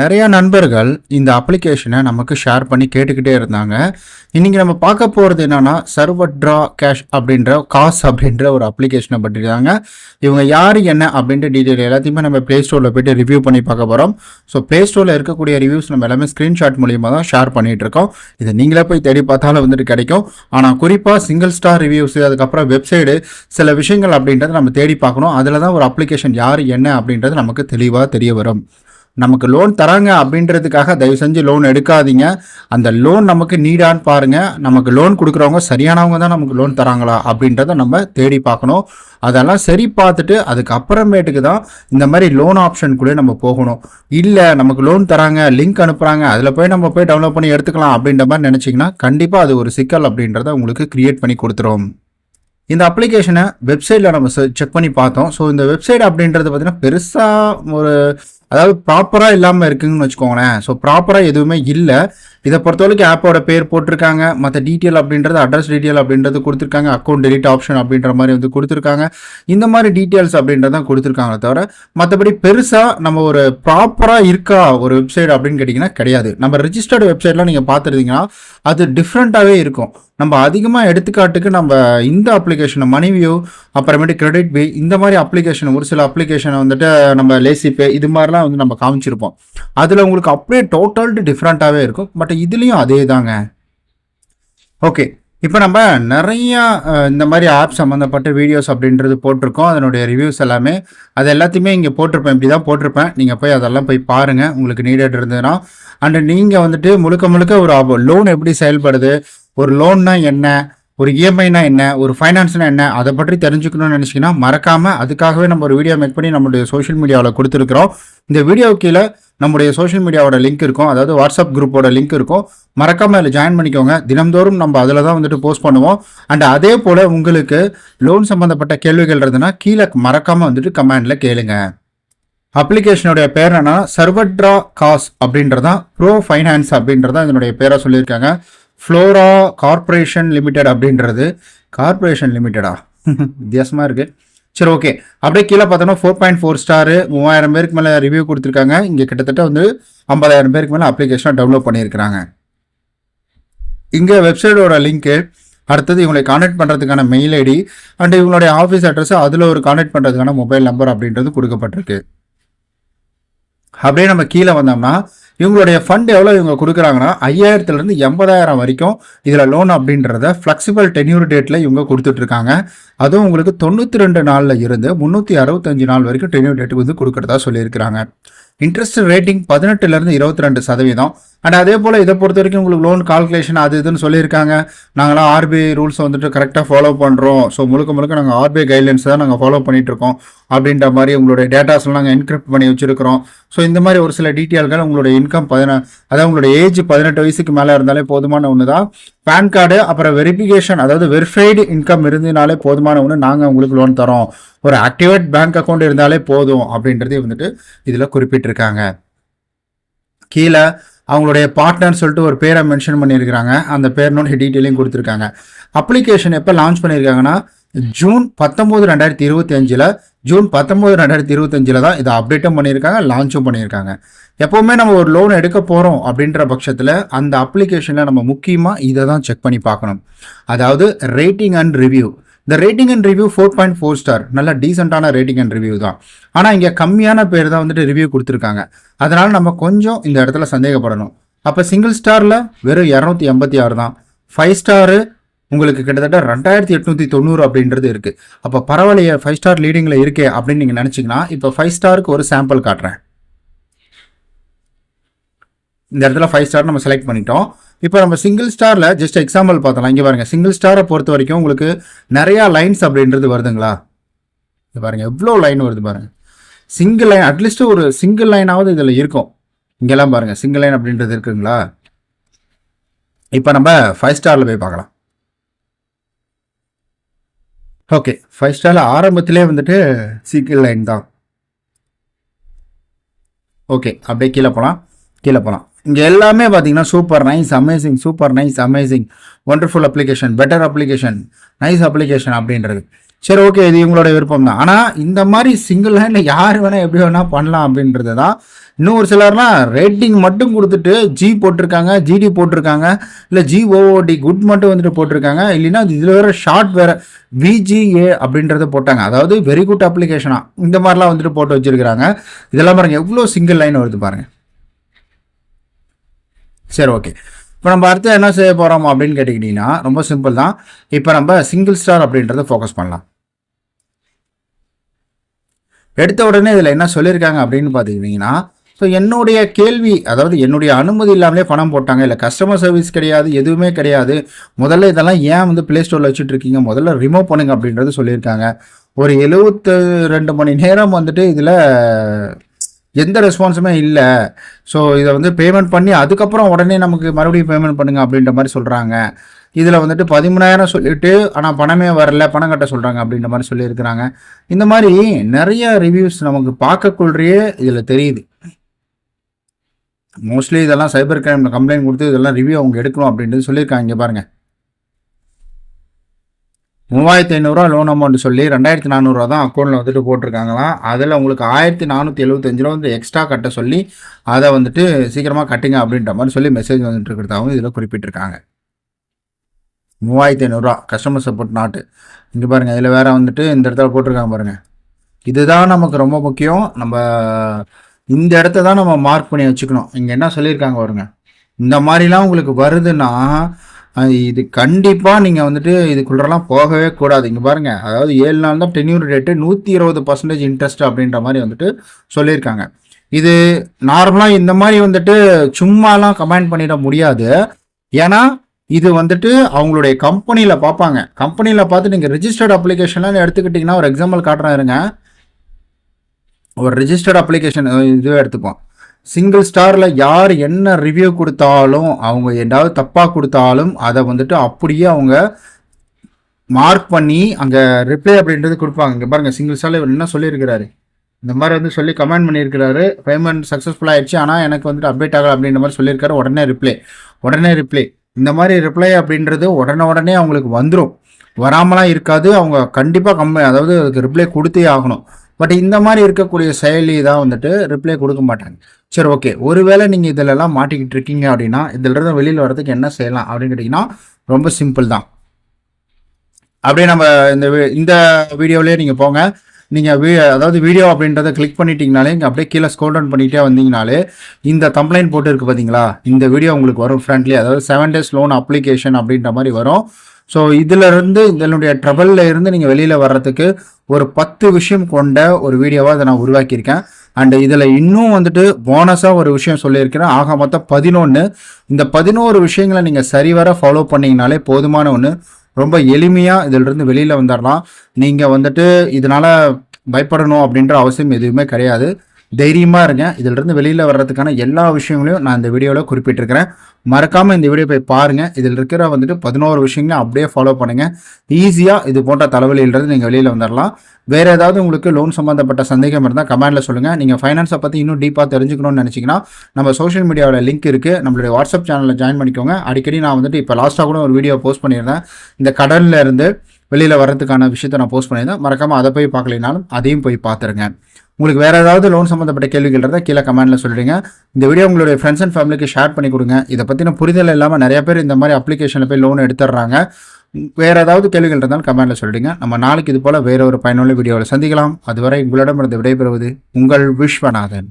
நிறையா நண்பர்கள் இந்த அப்ளிகேஷனை நமக்கு ஷேர் பண்ணி கேட்டுக்கிட்டே இருந்தாங்க. இன்றைக்கி நம்ம பார்க்க போகிறது என்னன்னா சர்வட்ரா கேஷ் அப்படின்ற காஸ் அப்படின்ற ஒரு அப்ளிகேஷனை பற்றி தாங்க. இவங்க யார் என்ன அப்படின்ற டீட்டெயில் எல்லாத்தையுமே நம்ம ப்ளே ஸ்டோரில் போயிட்டு ரிவ்யூ பண்ணி பார்க்க போகிறோம் ஸோ ப்ளே ஸ்டோரில் இருக்கக்கூடிய ரிவ்யூஸ் நம்ம எல்லாமே ஸ்க்ரீன்ஷாட் மூலியமாக தான் ஷேர் பண்ணிகிட்டு இருக்கோம். இதை நீங்களே போய் தேடி பார்த்தாலும் வந்துட்டு கிடைக்கும். ஆனால் குறிப்பாக சிங்கிள் ஸ்டார் ரிவ்யூஸ் அதுக்கப்புறம் வெப்சைடு சில விஷயங்கள் அப்படின்றத நம்ம தேடி பார்க்கணும். அதில் தான் ஒரு அப்ளிகேஷன் யார் என்ன அப்படின்றது நமக்கு தெளிவாக தெரிய வரும். நமக்கு லோன் தராங்க அப்படின்றதுக்காக தயவு செஞ்சு லோன் எடுக்காதீங்க. அந்த லோன் நமக்கு நீடான்னு பாருங்க. நமக்கு லோன் கொடுக்குறவங்க சரியானவங்க தான் நமக்கு லோன் தராங்களா அப்படின்றத நம்ம தேடி பார்க்கணும். அதெல்லாம் சரி பார்த்துட்டு அதுக்கப்புறமேட்டுக்கு தான் இந்த மாதிரி லோன் ஆப்ஷன் கூட நம்ம போகணும். இல்லை நமக்கு லோன் தராங்க லிங்க் அனுப்புகிறாங்க அதில் போய் நம்ம போய் டவுன்லோட் பண்ணி எடுத்துக்கலாம் அப்படின்ற மாதிரி நினச்சிங்கன்னா கண்டிப்பாக அது ஒரு சிக்கல் அப்படின்றத உங்களுக்கு கிரியேட் பண்ணி கொடுத்துரும். இந்த அப்ளிகேஷனை வெப்சைட்டில் நம்ம செக் பண்ணி பார்த்தோம். ஸோ இந்த வெப்சைட் அப்படின்றது பார்த்தீங்கன்னா பெருசாக ஒரு அதாவது ப்ராப்பராக இல்லாமல் இருக்குங்கன்னு வச்சுக்கோங்களேன். ஸோ ப்ராப்பராக எதுவுமே இல்லை. இதை பொறுத்தவரைக்கும் ஆப்போட பேர் போட்டிருக்காங்க. மற்ற டீட்டெயில் அப்படின்றது அட்ரஸ் டீட்டெயில் அப்படின்றது கொடுத்துருக்காங்க. அக்கௌண்ட் டெலிட் ஆப்ஷன் அப்படின்ற மாதிரி வந்து கொடுத்துருக்காங்க. இந்த மாதிரி டீட்டெயில்ஸ் அப்படின்றத கொடுத்துருக்காங்களே தவிர மற்றபடி பெருசாக நம்ம ஒரு ப்ராப்பராக இருக்கா ஒரு வெப்சைட் அப்படின்னு கேட்டிங்கன்னா கிடையாது. நம்ம ரிஜிஸ்டர்டு வெப்சைட்லாம் நீங்கள் பார்த்துருந்தீங்கன்னா அது டிஃப்ரெண்ட்டாகவே இருக்கும். நம்ம அதிகமாக எடுத்துக்காட்டுக்கு நம்ம இந்த அப்ளிகேஷனை மணிவியூ அப்புறமேட்டு கிரெடிட் பே இந்த மாதிரி அப்ளிகேஷன் ஒரு சில அப்ளிகேஷனை வந்துட்டு நம்ம லேசி பே இது மாதிரிலாம் வந்து நம்ம காமிச்சிருப்போம். அதில் உங்களுக்கு அப்படியே டோட்டல் டிஃப்ரெண்ட்டாகவே இருக்கும். பட் இதுலேயும் அதே தாங்க ஓகே இப்போ நம்ம நிறையா இந்த மாதிரி ஆப் சம்மந்தப்பட்ட வீடியோஸ் அப்படின்றது போட்டிருக்கோம். அதனுடைய ரிவ்யூஸ் எல்லாமே அது எல்லாத்தையுமே இங்கே போட்டிருப்பேன். இப்படி தான் போட்டிருப்பேன். நீங்கள் போய் அதெல்லாம் போய் பாருங்கள் உங்களுக்கு நீடட் இருந்ததுன்னா அண்டு நீங்கள் வந்துட்டு முழுக்க முழுக்க ஒரு லோன் எப்படி செயல்படுது? ஒரு லோன்னா என்ன? ஒரு இஎம்ஐனா என்ன ஒரு ஃபைனான்ஸ்னா என்ன அதை பற்றி தெரிஞ்சுக்கணும்னு நினச்சிங்கன்னா மறக்காமல் அதுக்காகவே நம்ம ஒரு வீடியோ மேக் பண்ணி நம்மளுடைய சோஷியல் மீடியாவில் கொடுத்துருக்குறோம். இந்த வீடியோ கீழே நம்முடைய சோஷியல் மீடியாவோட லிங்க் இருக்கும். அதாவது வாட்ஸ்அப் குரூப்போட லிங்க் இருக்கும். மறக்காமல் அதில் ஜாயின் பண்ணிக்கோங்க. தினம்தோறும் நம்ம அதில் தான் வந்துட்டு போஸ்ட் பண்ணுவோம். அண்ட் அதே போல் உங்களுக்கு லோன் சம்மந்தப்பட்ட கேள்விகள் இருந்ததுன்னா கீழே மறக்காமல் வந்துட்டு கமெண்டில் கேளுங்க. அப்ளிகேஷனுடைய பேர் என்னன்னா சர்வட்ரா காஸ் அப்படின்றதான் ப்ரோ ஃபைனான்ஸ் அப்படின்றதான் இதனுடைய பேரை சொல்லியிருக்காங்க. ஃப்ளோரா கார்பரேஷன் லிமிடெட் அப்படின்றது கார்ப்பரேஷன் லிமிட்டடா வித்தியாசமாக இருக்குது சரி ஓகே அப்படியே கீழே பார்த்தோன்னா ஃபோர் பாயிண்ட் ஃபோர் ஸ்டாரு மூவாயிரம் பேருக்கு மேலே ரிவ்யூ கொடுத்துருக்காங்க. இங்கே கிட்டத்தட்ட வந்து ஐம்பதாயிரம் பேருக்கு மேலே அப்ளிகேஷனை டவுன்லோட் பண்ணியிருக்கிறாங்க. இங்கே வெப்சைட்டோட லிங்க்கு அடுத்தது இவங்களை கான்டாக்ட் பண்ணுறதுக்கான மெயில் ஐடி அண்ட் இவங்களுடைய ஆஃபீஸ் அட்ரஸ் அதில் ஒரு கான்டாக்ட் பண்ணுறதுக்கான மொபைல் நம்பர் அப்படின்றது கொடுக்கப்பட்டிருக்கு. அப்படியே நம்ம கீழே வந்தோம்னா இவங்களுடைய ஃபண்ட் எவ்வளோ இவங்க கொடுக்குறாங்கன்னா ஐயாயிரத்துலேருந்து எண்பதாயிரம் வரைக்கும் இதில் லோன் அப்படின்றத ஃப்ளெக்சிபிள் டென்யூர் டேட்டில் இவங்க கொடுத்துட்ருக்காங்க. அதுவும் உங்களுக்கு தொண்ணூற்றி ரெண்டு நாளில் இருந்து முந்நூற்றி அறுபத்தஞ்சு நாள் வரைக்கும் டென்யூர் டேட் வந்து கொடுக்குறதா சொல்லியிருக்கிறாங்க. இன்ட்ரெஸ்ட் ரேட்டிங் பதினெட்டுலேருந்து இருபத்தி ரெண்டு சதவீதம். அண்ட் அதே போல் இதை பொறுத்த வரைக்கும் உங்களுக்கு லோன் கால்குலேஷன் அது இதுன்னு சொல்லியிருக்காங்க. நாங்களாம் ஆர்பிஐ ரூல்ஸ் வந்துட்டு கரெக்டாக ஃபாலோ பண்ணுறோம் ஸோ முழுக்க முழுக்க நாங்கள் ஆர்பிஐ கைட்லைன்ஸ் தான் நாங்கள் ஃபாலோ பண்ணிட்டு இருக்கோம் அப்படின்ற மாதிரி உங்களுடைய டேட்டாஸ்லாம் நாங்கள் என்கிரிப்ட் பண்ணி வச்சிருக்கிறோம். ஸோ இந்த மாதிரி ஒரு சில டீட்டெயில்கள் உங்களுடைய இன்கம் பதினா அதாவது உங்களுடைய ஏஜ் பதினெட்டு வயசுக்கு மேலே இருந்தாலே போதுமான ஒன்று தான் பேன் கார்டு அப்புறம் வெரிஃபிகேஷன் அதாவது வெரிஃபைடு இன்கம் இருந்ததுனாலே போதுமான ஒன்று நாங்கள் உங்களுக்கு லோன் தரோம். ஒரு ஆக்டிவேட் பேங்க் அக்கௌண்ட் இருந்தாலே போதும் அப்படின்றதே வந்துட்டு இதில் குறிப்பிட்டிருக்காங்க. கீழே அவங்களுடைய பார்ட்னர் சொல்லிட்டு ஒரு பேரை மென்ஷன் பண்ணியிருக்கிறாங்க. அந்த பேர்னோட டீட்டெயிலையும் கொடுத்துருக்காங்க. அப்ளிகேஷன் எப்போ லான்ச் பண்ணியிருக்காங்கன்னா ஜூன் பத்தொம்போது ரெண்டாயிரத்தி இருபத்தி அஞ்சில் ஜூன் பத்தொம்போது ரெண்டாயிரத்தி இருபத்தஞ்சில் தான் இதை அப்டேட்டும் பண்ணியிருக்காங்க லான்ச்சும் பண்ணியிருக்காங்க. எப்போவுமே நம்ம ஒரு லோன் எடுக்க போகிறோம் அப்படின்ற பட்சத்தில் அந்த அப்ளிகேஷனில் நம்ம முக்கியமாக இதை தான் செக் பண்ணி பார்க்கணும். அதாவது ரேட்டிங் அண்ட் ரிவ்யூ இந்த rating and review four point four star நல்ல டீசெண்டான ரேட்டிங் அண்ட் ரிவ்யூ தான். ஆனால் இங்கே கம்மியான பேர் தான் வந்துட்டு ரிவ்யூ கொடுத்துருக்காங்க. அதனால் நம்ம கொஞ்சம் இந்த இடத்துல சந்தேகப்படணும். அப்போ சிங்கிள் ஸ்டாரில் வெறும் இரநூத்தி எண்பத்தி ஆறு தான். ஃபைவ் ஸ்டாரு உங்களுக்கு கிட்டத்தட்ட ரெண்டாயிரத்தி எட்நூற்றி தொண்ணூறு அப்படின்றது இருக்குது அப்போ பரவாயில்லையே ஃபைவ் ஸ்டார் லீடிங்கில் இருக்கே அப்படின்னு நீங்கள் நினச்சிங்கன்னா இப்போ ஃபைவ் ஸ்டாருக்கு ஒரு சாம்பிள் காட்டுறேன். இந்த இடத்துல ஃபைவ் ஸ்டார் நம்ம செலக்ட் பண்ணிட்டோம். இப்போ நம்ம சிங்கிள் ஸ்டாரில் ஜஸ்ட் எக்ஸாம்பிள் பார்த்தலாம் இங்கே பாருங்கள் சிங்கிள் ஸ்டாரை பொறுத்த வரைக்கும் உங்களுக்கு நிறையா லைன்ஸ் அப்படின்றது வருதுங்களா? இது பாருங்கள் எவ்வளோ லைன் வருது பாருங்கள் சிங்கிள் லைன் அட்லீஸ்ட் ஒரு சிங்கிள் லைனாவது இதில் இருக்கும். இங்கெல்லாம் பாருங்கள் சிங்கிள் லைன் அப்படின்றது இருக்குங்களா? இப்போ நம்ம ஃபைவ் ஸ்டாரில் போய் பார்க்கலாம். ஓகே ஃபைவ் ஸ்டாரில் ஆரம்பத்திலே வந்துட்டு சிங்கிள் லைன் தான். ஓகே அப்படியே கீழே போகலாம் கீழே போகலாம் இங்கே எல்லாமே பார்த்தீங்கன்னா super nice amazing super nice amazing wonderful application better application nice application அப்படின்றது. சரி ஓகே இது இவங்களோட விருப்பம் தான். ஆனால் இந்த மாதிரி சிங்கிள் ஹேண்டில் யார் வேணால் எப்படி வேணால் பண்ணலாம் அப்படின்றது தான். இன்னும் ஒரு சிலர்லாம் ரேட்டிங் மட்டும் கொடுத்துட்டு ஜி போட்டிருக்காங்க ஜிடி போட்டிருக்காங்க இல்லை ஜி ஓஓடி குட் மட்டும் வந்துட்டு போட்டிருக்காங்க இல்லைன்னா இதில் வேறு ஷார்ட் வேறு விஜிஏ அப்படின்றத போட்டாங்க. அதாவது வெரி குட் அப்ளிகேஷனாக இந்த மாதிரிலாம் வந்துட்டு போட்டு வச்சுருக்கிறாங்க. இதெல்லாம் பாருங்கள் எவ்வளோ சிங்கிள் லைன் வருது பாருங்கள் சரி ஓகே இப்போ நம்ம அடுத்து என்ன செய்ய போகிறோம் அப்படின்னு கேட்டுக்கிட்டிங்கன்னா ரொம்ப சிம்பிள் தான். இப்போ நம்ம சிங்கிள் ஸ்டார் அப்படின்றத ஃபோக்கஸ் பண்ணலாம். எடுத்த உடனே இதில் என்ன சொல்லியிருக்காங்க அப்படின்னு பார்த்துக்கிட்டிங்கன்னா ஸோ என்னுடைய கேள்வி அதாவது என்னுடைய அனுமதி இல்லாமலே பணம் போட்டாங்க இல்லை கஸ்டமர் சர்வீஸ் கிடையாது எதுவுமே கிடையாது. முதல்ல இதெல்லாம் ஏன் வந்து ப்ளே ஸ்டோரில் வச்சுட்டு இருக்கீங்க? முதல்ல ரிமூவ் பண்ணுங்க அப்படின்றது சொல்லியிருக்காங்க. ஒரு எழுபத்து ரெண்டு மணி நேரம் வந்துட்டு இதில் எந்த ரெஸ்பான்ஸுமே இல்லை. ஸோ இதை வந்து பேமெண்ட் பண்ணி அதுக்கப்புறம் உடனே நமக்கு மறுபடியும் பேமெண்ட் பண்ணுங்க அப்படின்ற மாதிரி சொல்கிறாங்க இதில் வந்துட்டு பதிமூணாயிரம் சொல்லிட்டு ஆனால் பணமே வரல பணம் கட்ட சொல்கிறாங்க அப்படின்ற மாதிரி சொல்லியிருக்கிறாங்க. இந்த மாதிரி நிறைய ரிவ்யூஸ் நமக்கு பார்க்கக்குள்ளே இதில் தெரியுது. மோஸ்ட்லி இதெல்லாம் சைபர் கிரைம் கம்ப்ளைண்ட் கொடுத்து இதெல்லாம் ரிவ்யூ அவங்க எடுக்கணும் அப்படின்றது சொல்லியிருக்காங்க இங்கே பாருங்கள் மூவாயிரத்தி ஐநூறுரூவா லோன் அமௌண்ட் சொல்லி ரெண்டாயிரத்தி நானூறுரூவா தான் அக்கௌண்ட்டில் வந்துட்டு போட்டிருக்காங்களாம். அதில் உங்களுக்கு ஆயிரத்தி நானூற்றி எழுபத்தஞ்சு ரூபா வந்து எக்ஸ்ட்ரா கட்ட சொல்லி அதை வந்துட்டு சீக்கிரமாக கட்டுங்க அப்படின்ற மாதிரி சொல்லி மெசேஜ் வந்துட்டு இருக்கிறதாகவும் இதில் குறிப்பிட்டிருக்காங்க. மூவாயிரத்தி ஐநூறுரூவா கஸ்டமர் சப்போர்ட் நாட்டு இங்கே பாருங்கள் இதில் வேறு வந்துட்டு இந்த இடத்துல போட்டிருக்காங்க பாருங்கள் இதுதான் நமக்கு ரொம்ப முக்கியம். நம்ம இந்த இடத்த தான் நம்ம மார்க் பண்ணி வச்சுக்கணும். இங்கே என்ன சொல்லியிருக்காங்க பாருங்கள் இந்த மாதிரிலாம் உங்களுக்கு வருதுன்னா இது கண்டிப்பாக நீங்கள் வந்துட்டு இதுக்குள்ளெல்லாம் போகவே கூடாது. இங்கே பாருங்கள் அதாவது ஏழு நாள் தான் டென்யூர் ரேட்டு நூற்றி இருபது பர்சன்டேஜ் இன்ட்ரெஸ்ட் அப்படின்ற மாதிரி வந்துட்டு சொல்லியிருக்காங்க. இது நார்மலாக இந்த மாதிரி வந்துட்டு சும்மாலாம் கமெண்ட் பண்ணிட முடியாது. ஏன்னா இது வந்துட்டு அவங்களுடைய கம்பெனியில் பார்ப்பாங்க. கம்பெனியில் பார்த்து நீங்கள் ரிஜிஸ்டர்ட் அப்ளிகேஷன்லாம் எடுத்துக்கிட்டிங்கன்னா ஒரு எக்ஸாம்பிள் காட்டுறேன் இருங்க. ஒரு ரிஜிஸ்டர்ட் அப்ளிகேஷன் இதுவே எடுத்துப்போம். சிங்கிள் ஸ்டாரில் யார் என்ன ரிவ்யூ கொடுத்தாலும் அவங்க ஏதாவது தப்பாக கொடுத்தாலும் அதை வந்துட்டு அப்படியே அவங்க மார்க் பண்ணி அங்கே ரிப்ளை அப்படின்றது கொடுப்பாங்க. இங்கே பாருங்கள் சிங்கிள் ஸ்டாரில் இவர் என்ன சொல்லியிருக்கிறாரு? இந்த மாதிரி வந்து சொல்லி கமெண்ட் பண்ணியிருக்கிறாரு. பேமெண்ட் சக்ஸஸ்ஃபுல் ஆயிடுச்சு. ஆனால் எனக்கு வந்துட்டு அப்டேட் ஆகலை அப்படின்ற மாதிரி சொல்லியிருக்காரு. உடனே ரிப்ளை உடனே ரிப்ளை இந்த மாதிரி ரிப்ளை அப்படின்றது உடனே உடனே அவங்களுக்கு வந்துடும் வராமலாம் இருக்காது. அவங்க கண்டிப்பாக கம்மி அதாவது அதுக்கு ரிப்ளை கொடுத்தே ஆகணும். பட் இந்த மாதிரி இருக்கக்கூடிய செயலி தான் வந்துட்டு ரிப்ளை கொடுக்க மாட்டாங்க. சரி ஓகே ஒருவேளை நீங்கள் இதிலெல்லாம் மாட்டிக்கிட்டு இருக்கீங்க அப்படின்னா இதிலிருந்து வெளியில் வரதுக்கு என்ன செய்யலாம் அப்படின்னு கேட்டிங்கன்னா ரொம்ப சிம்பிள் தான். அப்படியே நம்ம இந்த இந்த வீடியோவிலே நீங்கள் போங்க. நீங்கள் வீ அதாவது வீடியோ அப்படின்றத கிளிக் பண்ணிட்டீங்கனாலே இங்கே அப்படியே கீழே ஸ்கோல் டவுன் பண்ணிகிட்டே வந்தீங்கனாலே இந்த கம்ப்ளைண்ட் போட்டு இருக்கு பார்த்தீங்களா இந்த வீடியோ உங்களுக்கு வரும் ஃப்ரெண்ட்லி அதாவது செவன் டேஸ் லோன் அப்ளிகேஷன் அப்படின்ற மாதிரி வரும். ஸோ இதிலிருந்து இதனுடைய ட்ரபிளில் இருந்து நீங்கள் வெளியில் வர்றதுக்கு ஒரு பத்து விஷயம் கொண்ட ஒரு வீடியோவாக அதை நான் உருவாக்கியிருக்கேன். அண்ட் இதில் இன்னும் வந்துட்டு போனஸாக ஒரு விஷயம் சொல்லியிருக்கிறேன். ஆக மொத்தம் பதினொன்று இந்த பதினோரு விஷயங்களை நீங்கள் சரிவர ஃபாலோ பண்ணிங்கனாலே போதுமான ஒன்று ரொம்ப எளிமையாக இதிலிருந்து வெளியில் வந்துடலாம் நீங்கள் வந்துட்டு இதனால் பயப்படணும் அப்படின்ற அவசியம் எதுவுமே கிடையாது. தைரியமாக இருங்க. இதிலிருந்து வெளியில் வர்றதுக்கான எல்லா விஷயங்களையும் நான் இந்த வீடியோவில் குறிப்பிட்டிருக்கிறேன். மறக்காமல் இந்த வீடியோ போய் பாருங்கள் இதில் இருக்கிற வந்துட்டு பதினோரு விஷயங்களும் அப்படியே ஃபாலோ பண்ணுங்கள் ஈஸியாக இது போன்ற தலைவலியிலிருந்து நீங்கள் வெளியில் வந்துடலாம் வேறு ஏதாவது உங்களுக்கு லோன் சம்மந்தப்பட்ட சந்தேகம் இருந்தால் கமெண்ட்டில் சொல்லுங்கள் நீங்கள் ஃபைனான்ஸை பற்றி இன்னும் டீப்பாக தெரிஞ்சுக்கணும்னு நினச்சிங்கன்னா நம்ம சோஷியல் மீடியாவில் லிங்க் இருக்குது நம்மளுடைய வாட்ஸ்அப் சேனலில் ஜாயின் பண்ணிக்கோங்க. அடிக்கடி நான் வந்துட்டு இப்போ லாஸ்ட்டாக கூட ஒரு வீடியோ போஸ்ட் பண்ணியிருந்தேன். இந்த கடலில் இருந்து வெளியில் வர்றதுக்கான விஷயத்தை நான் போஸ்ட் பண்ணியிருந்தேன். மறக்காமல் அதை போய் பார்க்கலைனாலும் அதையும் போய் பார்த்துருங்க. உங்களுக்கு வேறு ஏதாவது லோன் சம்மந்தப்பட்ட கேள்விகள் இருந்தால் கீழே கமெண்ட்டில் சொல்லிடுங்க. இந்த வீடியோ உங்களுடைய ஃப்ரெண்ட்ஸ் அண்ட் ஃபேமிலிக்கு ஷேர் பண்ணி கொடுங்க. இதை பற்றின புரிதல் இல்லாமல் நிறைய பேர் இந்த மாதிரி அப்ளிகேஷனில் போய் லோன் எடுத்துடுறாங்க வேறு ஏதாவது கேள்விகள் இருந்தாலும் கமெண்ட்டில் சொல்லிடுங்க. நம்ம நாளைக்கு இது போல் வேற ஒரு பயனுள்ள வீடியோவில் சந்திக்கலாம். அதுவரை உங்களிடமிருந்து விடைபெறுவது உங்கள் விஸ்வநாதன்.